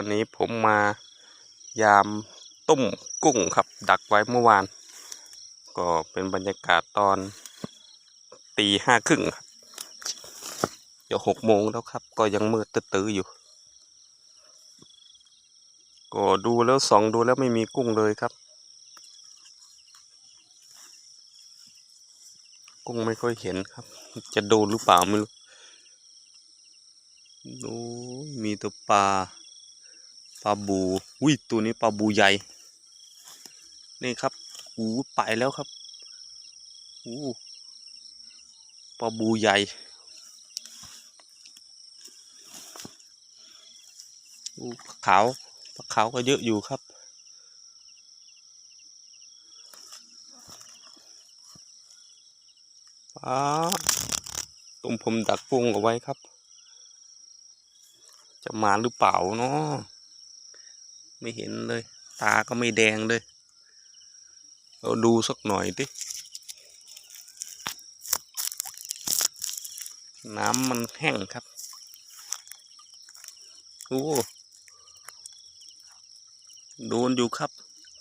วันนี้ผมมายามต้มกุ้งครับ ดักไว้เมื่อวาน ก็เป็นบรรยากาศตอนตีห้าครึ่งครับเดี๋ยวหกโมงแล้วครับ ก็ยังมืดตื้อๆอยู่ ก็ดูแล้วสองดูแล้วไม่มีกุ้งเลยครับ กุ้งไม่ค่อยเห็นครับ จะโดนหรือเปล่าไม่รู้โอ้มีตัวปลา ปลาบูอุ้ยตัวนี้ปลาบูใหญ่ นี่ครับอู้ไปแล้วครับอู้ปลาบูใหญ่อู้ปลาขาวปลาขาวก็เยอะอยู่ครับป้าตุ่มผมดักกุ้งเอาไว้ครับ จะมาหรือเปล่าเนาะ ไม่เห็นเลย ตาก็ไม่แดงเลยเราดูสักหน่อยดิน้ำมันแห้งครับโอ้โดนอยู่ครับ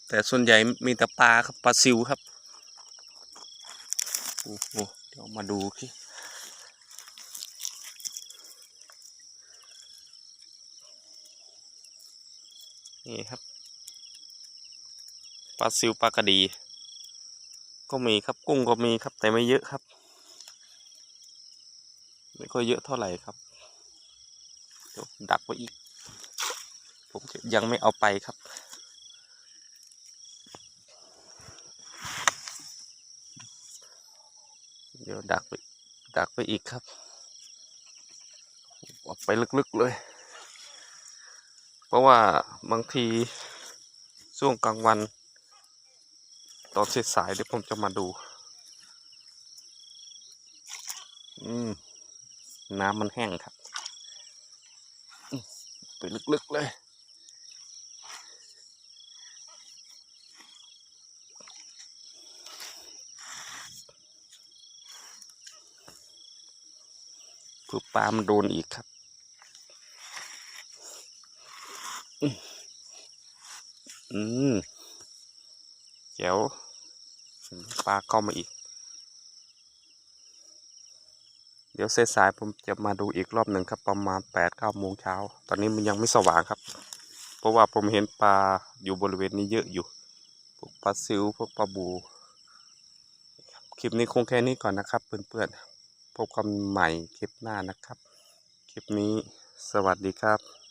แต่ส่วนใหญ่มีแต่ปลาครับปลาซิวครับโอ้โหเดี๋ยวมาดูที่ นี่ครับปลาซิวปลากระดี ก็มีครับกุ้งก็มีครับ แต่ไม่เยอะครับ ไม่ค่อยเยอะเท่าไหร่ครับเดี๋ยวดักไว้อีก ผมยังไม่เอาไปครับ เดี๋ยวดักไปดักไปอีกครับออกไปลึกๆเลย เพราะว่าบางทีช่วงกลางวัน ตอนเสายเดี๋ยวผมจะมาดู อืม น้ำมันแห้งครับ ไปลึกๆเลยเพื่อปลามันโดนอีกครับ อืมอืมเจ๋วปลาเข้ามาอีก เดี๋ยวเสสายผมจะมาดูอีกรอบหนึ่งครับ ประมาณแปดเก้าโมงเช้า ตอนนี้มันยังไม่สว่างครับ เพราะว่าผมเห็นปลาอยู่บริเวณนี้เยอะอยู่ พวกปลาซิวพวกปลาบูคลิปนี้คงแค่นี้ก่อนนะครับเพื่อนๆพบกันใหม่คลิปหน้านะครับ คลิปนี้สวัสดีครับ